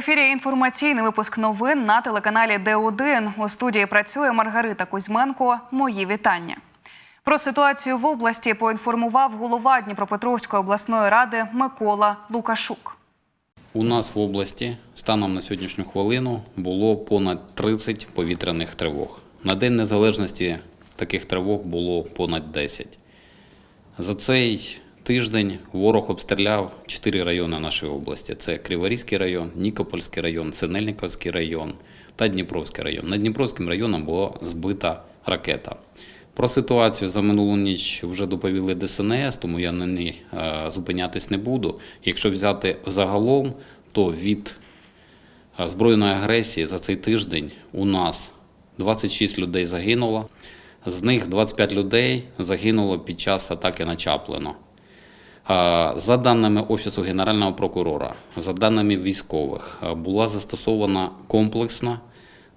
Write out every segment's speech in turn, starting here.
Ефірі інформаційний випуск новин на телеканалі Д1. У студії працює Маргарита Кузьменко. Мої вітання. Про ситуацію в області поінформував голова Дніпропетровської обласної ради Микола Лукашук. У нас в області станом на сьогоднішню хвилину було понад 30 повітряних тривог. На День Незалежності таких тривог було понад 10. За цей тиждень ворог обстріляв 4 райони нашої області: це Криворізький район, Нікопольський район, Синельниковський район та Дніпровський район. Над Дніпровським районом була збита ракета. Про ситуацію за минулу ніч вже доповіли ДСНС, тому я на ній е, зупинятись не буду. Якщо взяти загалом, то від е, збройної агресії за цей тиждень у нас 26 людей загинуло. З них 25 людей загинуло під час атаки на Чаплино. За даними Офісу Генерального прокурора, за даними військових, була застосована комплексна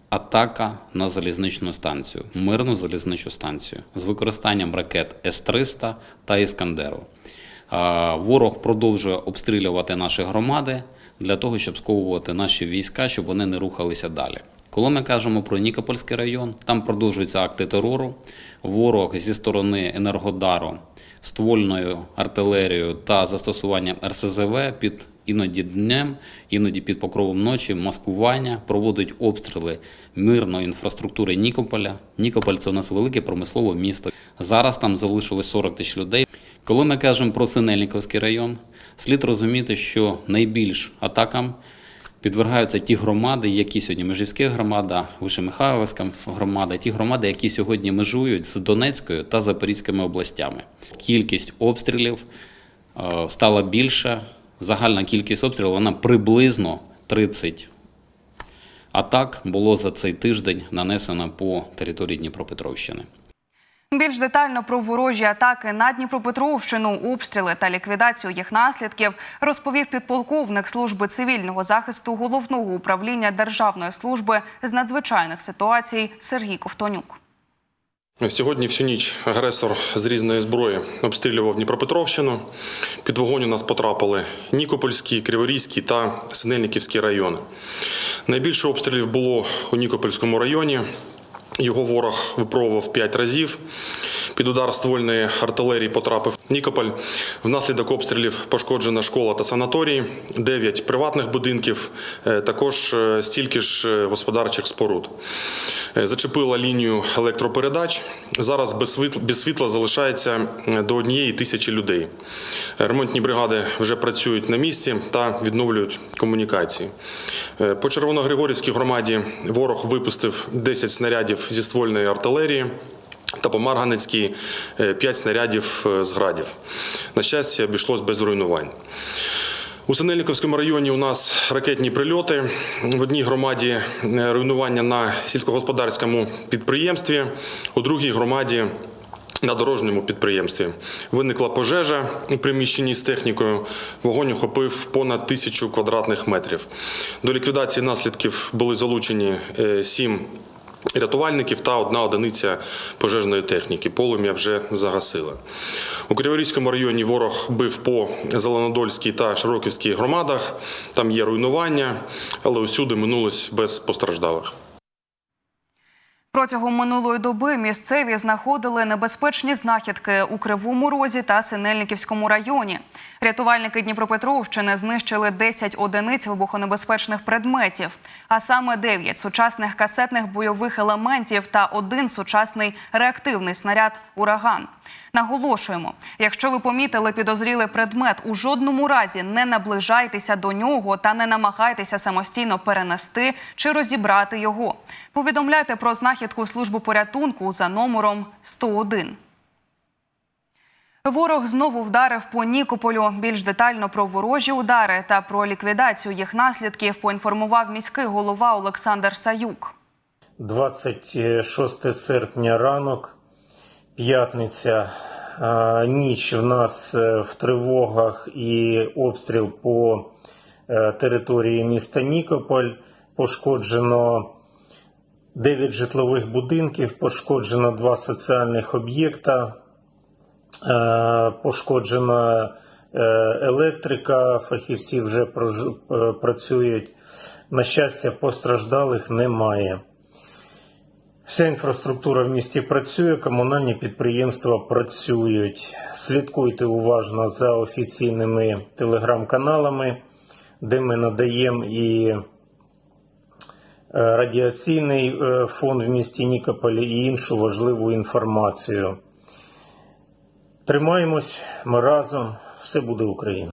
атака на залізничну станцію, мирну залізничну станцію з використанням ракет С-300 та Іскандеру. Ворог продовжує обстрілювати наші громади для того, щоб сковувати наші війська, щоб вони не рухалися далі. Коли ми кажемо про Нікопольський район, там продовжуються акти терору. Ворог зі сторони Енергодару ствольною артилерією та застосуванням РСЗВ під іноді днем, іноді під покровом ночі, маскування, проводить обстріли мирної інфраструктури Нікополя. Нікополь це у нас велике промислове місто. Зараз там залишилось 40 тисяч людей. Коли ми кажемо про Синельниковський район, слід розуміти, що найбільш атакам підвергаються ті громади, які сьогодні Межівська громада, Вишемихайлівська громада, ті громади, які сьогодні межують з Донецькою та Запорізькими областями. Кількість обстрілів е, стала більша. Загальна кількість обстрілів вона приблизно 30 атак було за цей тиждень нанесено по території Дніпропетровщини. Більш детально про ворожі атаки на Дніпропетровщину, обстріли та ліквідацію їх наслідків розповів підполковник служби цивільного захисту головного управління Державної служби з надзвичайних ситуацій Сергій Ковтонюк. Сьогодні всю ніч агресор з різної зброї обстрілював Дніпропетровщину. Під вогонь у нас потрапили Нікопольський, Криворізький та Синельниківський райони. Найбільше обстрілів було у Нікопольському районі. Його ворог випробував 5 разів. Під удар ствольної артилерії потрапив Нікополь. Внаслідок обстрілів пошкоджена школа та санаторії, 9 приватних будинків, е, також е, стільки ж е, господарчих споруд. Зачепила лінію електропередач. Зараз без світла, залишається до однієї тисячі людей. Ремонтні бригади вже працюють на місці та відновлюють комунікації. По Червоногригорівській громаді ворог випустив 10 снарядів зі ствольної артилерії. Та по Марганецькій 5 снарядів е, з градів. На щастя, обійшлось без руйнувань. У Синельниковському районі у нас ракетні прильоти. В одній громаді е, руйнування на сільськогосподарському підприємстві, у другій громаді на дорожньому підприємстві. Виникла пожежа у приміщенні з технікою. Вогонь охопив понад тисячу квадратних метрів. До ліквідації наслідків були залучені е, сім рятувальників та одна одиниця пожежної техніки. Полум'я вже загасили. У Криворізькому районі ворог бив по Зеленодольській та Широківській громадах. Там є руйнування, але усюди минулось без постраждалих. Протягом минулої доби місцеві знаходили небезпечні знахідки у Кривому Розі та Синельниківському районі. Рятувальники Дніпропетровщини знищили 10 одиниць вибухонебезпечних предметів, а саме 9 сучасних касетних бойових елементів та один сучасний реактивний снаряд Ураган. Наголошуємо, якщо ви помітили підозрілий предмет, у жодному разі не наближайтеся до нього та не намагайтеся самостійно перенести чи розібрати його. Повідомляйте про знахідку службу порятунку за номером 101. Ворог знову вдарив по Нікополю. Більш детально про ворожі удари та про ліквідацію їх наслідків поінформував міський голова Олександр Саюк. 26 серпня ранок, п'ятниця, ніч в нас е, в тривогах і обстріл по е, території міста Нікополь. Пошкоджено 9 житлових будинків, пошкоджено 2 соціальних об'єкта, е, пошкоджено електрика, фахівці вже працюють. На щастя, постраждалих немає. Вся інфраструктура в місті працює, комунальні підприємства працюють. Слідкуйте уважно за офіційними телеграм-каналами, де ми надаємо і е, радіаційний е, фон в місті Нікополі і іншу важливу інформацію. Тримаємось, ми разом, все буде Україна.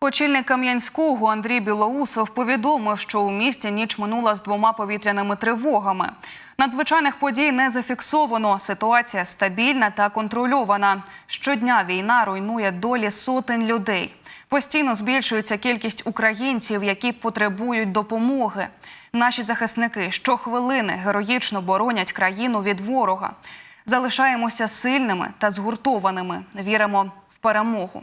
Очільник Кам'янського Андрій Білоусов повідомив, що у місті ніч минула з двома повітряними тривогами. Надзвичайних подій не зафіксовано. Ситуація стабільна та контрольована. Щодня війна руйнує долі сотень людей. Постійно збільшується кількість українців, які потребують допомоги. Наші захисники щохвилини героїчно боронять країну від ворога. Залишаємося сильними та згуртованими. Віримо в перемогу.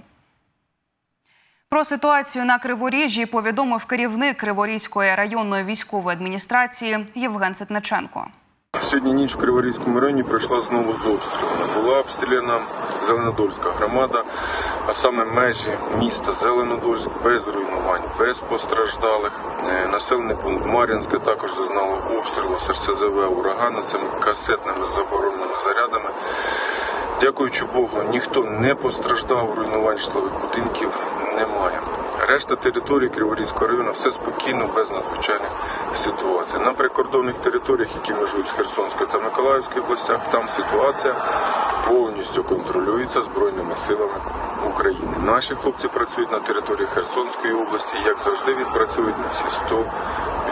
Про ситуацію на Криворіжжі повідомив керівник Криворізької районної військової адміністрації Євген Ситниченко. Сьогодні ніч в Криворізькому районі пройшла знову з обстрілами. Була обстріляна Зеленодольська громада, а саме межі міста Зеленодольськ без руйнувань, без постраждалих. Е, Населений пункт Мар'їнське також зазнало обстрілу СРСЗВ урагана цими касетними забороненими зарядами. Дякуючи Богу, ніхто не постраждав, руйнувань житлових будинків немає. Решта території Криворізького району все спокійно, без надзвичайних ситуацій. На прикордонних територіях, які межують з Херсонською та Миколаївською областях, там ситуація повністю контролюється Збройними силами України. Наші хлопці працюють на території Херсонської області, як завжди, відпрацюють на всі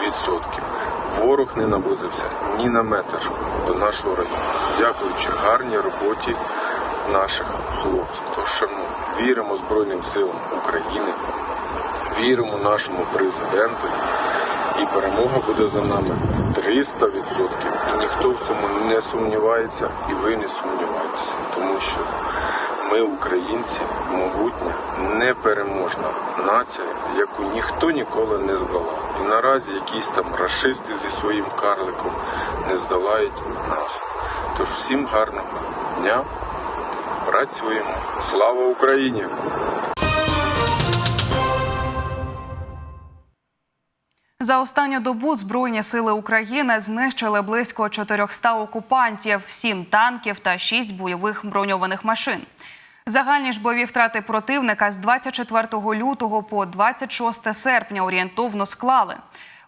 100%. Ворог не наблизився ні на метр до нашого району, дякуючи гарній роботі наших хлопців. Тож, шановні, віримо Збройним силам України, віримо нашому президенту, і перемога буде за нами в 300%. І ніхто в цьому не сумнівається, і ви не сумніваєтеся, тому що ми, українці, могутня, непереможна нація, яку ніхто ніколи не здолав. І наразі якісь там расисти зі своїм карликом не здолають нас. Тож всім гарного дня. Працюємо. Слава Україні! За останню добу Збройні сили України знищили близько 400 окупантів, 7 танків та 6 бойових броньованих машин. Загальні ж бойові втрати противника з 24 лютого по 26 серпня орієнтовно склали.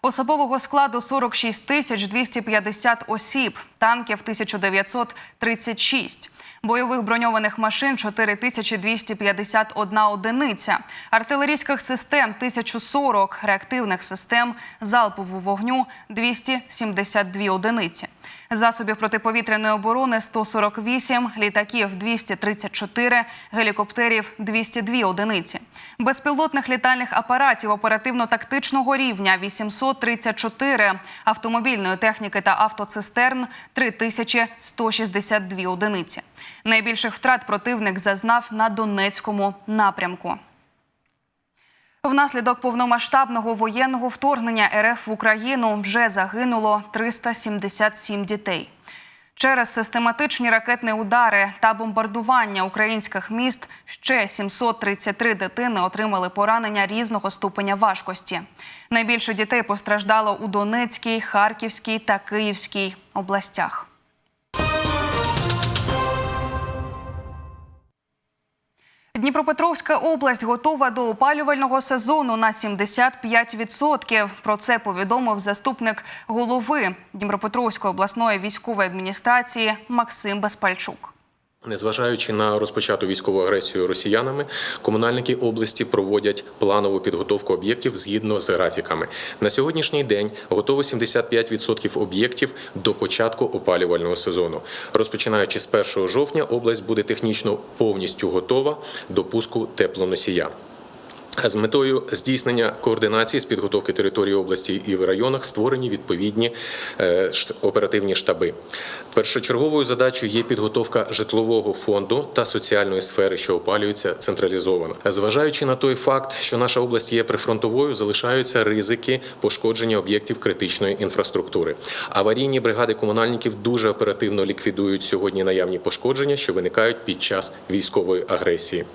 Особового складу 46 тисяч 250 осіб, танків 1936, бойових броньованих машин 4251 одиниця, артилерійських систем 1040, реактивних систем залпового вогню 272 одиниці. Засобів протиповітряної оборони 148, літаків 234, гелікоптерів 202 одиниці. Безпілотних літальних апаратів оперативно-тактичного рівня 834, автомобільної техніки та автоцистерн 3162 одиниці. Найбільших втрат противник зазнав на Донецькому напрямку. Внаслідок повномасштабного воєнного вторгнення РФ в Україну вже загинуло 377 дітей. Через систематичні ракетні удари та бомбардування українських міст ще 733 дитини отримали поранення різного ступеня важкості. Найбільше дітей постраждало у Донецькій, Харківській та Київській областях. Дніпропетровська область готова до опалювального сезону на 75%. Про це повідомив заступник голови Дніпропетровської обласної військової адміністрації Максим Безпальчук. Незважаючи на розпочату військову агресію росіянами, комунальники області проводять планову підготовку об'єктів згідно з графіками. На сьогоднішній день готово 75% об'єктів до початку опалювального сезону. Розпочинаючи з 1 жовтня, область буде технічно повністю готова до пуску теплоносія. З метою здійснення координації з підготовки території області і в районах створені відповідні е, оперативні штаби. Першочерговою задачею є підготовка житлового фонду та соціальної сфери, що опалюються централізовано. Зважаючи на той факт, що наша область є прифронтовою, залишаються ризики пошкодження об'єктів критичної інфраструктури. Аварійні бригади комунальників дуже оперативно ліквідують сьогодні наявні пошкодження, що виникають під час військової агресії.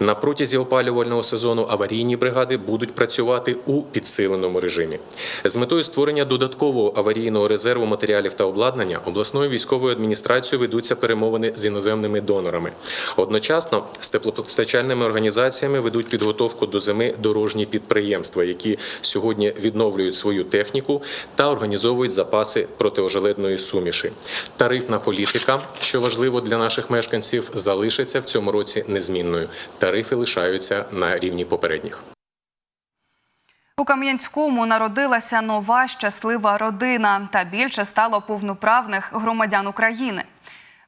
На протязі опалювального сезону аварійні бригади будуть працювати у підсиленому режимі. З метою створення додаткового аварійного резерву матеріалів та обладнання обласною військовою адміністрацією ведуться перемовини з іноземними донорами. Одночасно з теплопостачальними організаціями ведуть підготовку до зими дорожні підприємства, які сьогодні відновлюють свою техніку та організовують запаси протиожеледної суміші. Тарифна політика, що важливо для наших мешканців, залишиться в цьому році незмінною. Тарифи лишаються на рівні попередніх. У Кам'янському народилася нова щаслива родина та більше стало повноправних громадян України.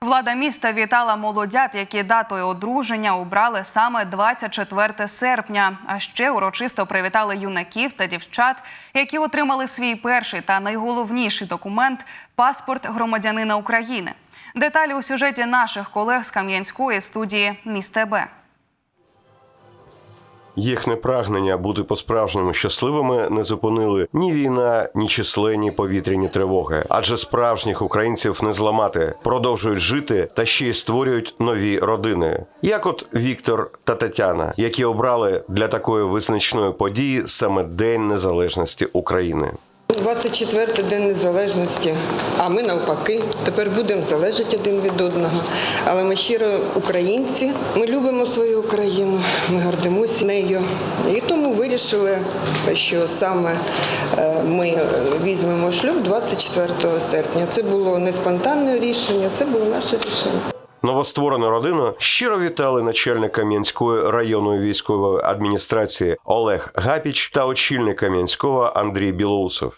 Влада міста вітала молодят, які датою одруження обрали саме 24 серпня. А ще урочисто привітали юнаків та дівчат, які отримали свій перший та найголовніший документ паспорт громадянина України. Деталі у сюжеті наших колег з Кам'янської студії Міст ТБ. Їхнє прагнення бути по-справжньому щасливими не зупинили ні війна, ні численні повітряні тривоги. Адже справжніх українців не зламати, продовжують жити та ще й створюють нові родини. Як от Віктор та Тетяна, які обрали для такої визначної події саме День Незалежності України. 24-й день незалежності, а ми навпаки. Тепер будемо залежати один від одного. Але ми щиро українці, ми любимо свою Україну, ми гордимося нею. І тому вирішили, що саме е, ми візьмемо шлюб 24 серпня. Це було не спонтанне рішення, це було наше рішення. Новостворену родину щиро вітали начальник Кам'янської районної військової адміністрації Олег Гапіч та очільник Кам'янського Андрій Білоусов.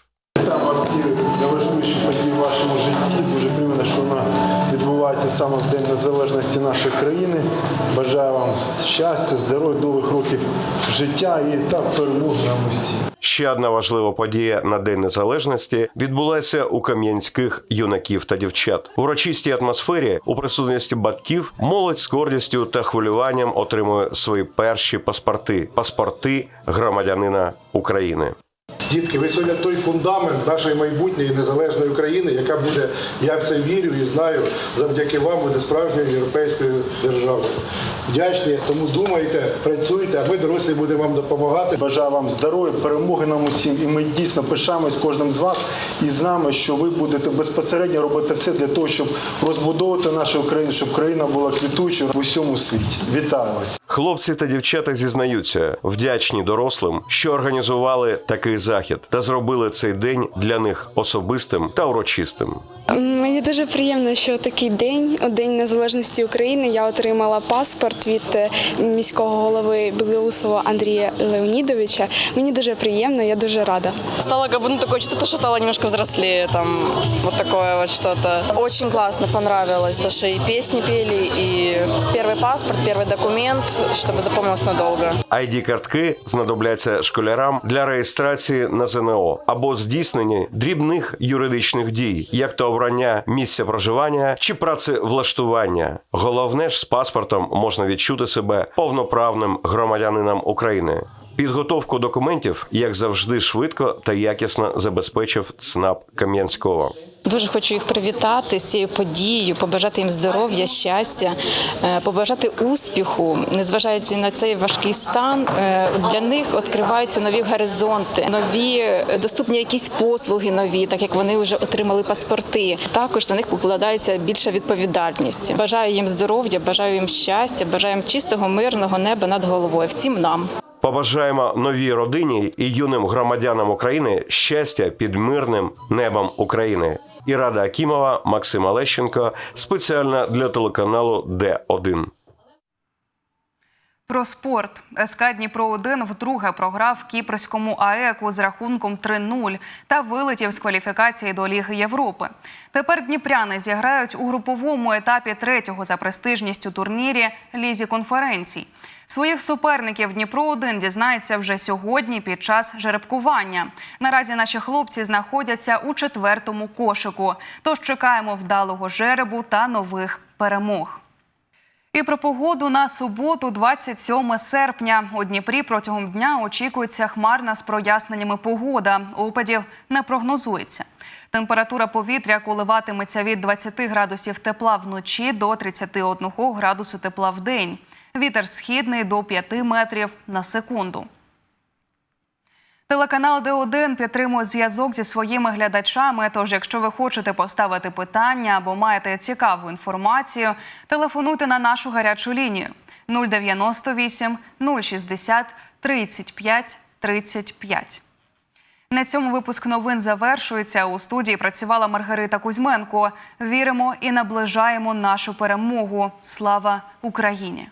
Відбувається саме в День Незалежності нашої країни. Бажаю вам щастя, здоров'я, довгих років життя і так перемог нам усі. Ще одна важлива подія на День Незалежності відбулася у кам'янських юнаків та дівчат. В урочистій атмосфері у присутності батьків молодь з гордістю та хвилюванням отримує свої перші паспорти паспорти громадянина України. Дітки, ви сьогодні той фундамент нашої майбутньої незалежної України, яка буде, я в це вірю і знаю, завдяки вам буде справжньою європейською державою. Вдячні, тому думайте, працюйте, а ми дорослі будемо вам допомагати. Бажаю вам здоров'я, перемоги нам усім. І ми дійсно пишаємось кожним з вас і знаємо, що ви будете безпосередньо робити все для того, щоб розбудовувати нашу Україну, щоб країна була квітучою в усьому світі. Вітаю вас! Хлопці та дівчата зізнаються, вдячні дорослим, що організували такий захід та зробили цей день для них особистим та урочистим. Мені дуже приємно, що такий день, у День Незалежності України, я отримала паспорт від е, міського голови Білоусова Андрія Леонідовича. Мені дуже приємно, я дуже рада. Стало как бы, ну, такое чувство, что стало немножко взрослее, там, вот такое вот что-то. Очень классно понравилось, то, что и песни пели, и первый паспорт, первый документ, чтобы запомнилось надолго. id картки знадобляться школярам для реєстрації на ЗНО або здійснення дрібних юридичних дій, як то обрання місця проживання чи працевлаштування. Головне ж з паспортом можна відчути себе повноправним громадянином України. Підготовку документів, як завжди, швидко та якісно забезпечив ЦНАП Кам'янського. Дуже хочу їх привітати з цією подією, побажати їм здоров'я, щастя, е, побажати успіху, незважаючи на цей важкий стан. е, Для них відкриваються нові горизонти, нові е, доступні якісь послуги нові, так як вони вже отримали паспорти. Також на них покладається більша відповідальність. Бажаю їм здоров'я, бажаю їм щастя, бажаю їм чистого, мирного неба над головою. Всім нам. Побажаємо новій родині і юним громадянам України щастя під мирним небом України. Ірада Акімова, Максим Олещенко спеціально для телеканалу Д1. Про спорт СК Дніпро 1 вдруге програв кіпрському АЕКу з рахунком 3-0 та вилетів з кваліфікації до Ліги Європи. Тепер дніпряни зіграють у груповому етапі третього за престижністю турнірі Лізі конференцій. Своїх суперників Дніпро 1 дізнається вже сьогодні під час жеребкування. Наразі наші хлопці знаходяться у четвертому кошику. Тож чекаємо вдалого жеребу та нових перемог. І про погоду на суботу, 27 серпня. У Дніпрі протягом дня очікується хмарна з проясненнями погода. Опадів не прогнозується. Температура повітря коливатиметься від 20 градусів тепла вночі до 31 градусу тепла в день. Вітер східний до 5 метрів на секунду. Телеканал Д1 підтримує зв'язок зі своїми глядачами. Тож, якщо ви хочете поставити питання або маєте цікаву інформацію, телефонуйте на нашу гарячу лінію 098 060 35 35. На цьому випуск новин завершується. У студії працювала Маргарита Кузьменко. Віримо і наближаємо нашу перемогу. Слава Україні!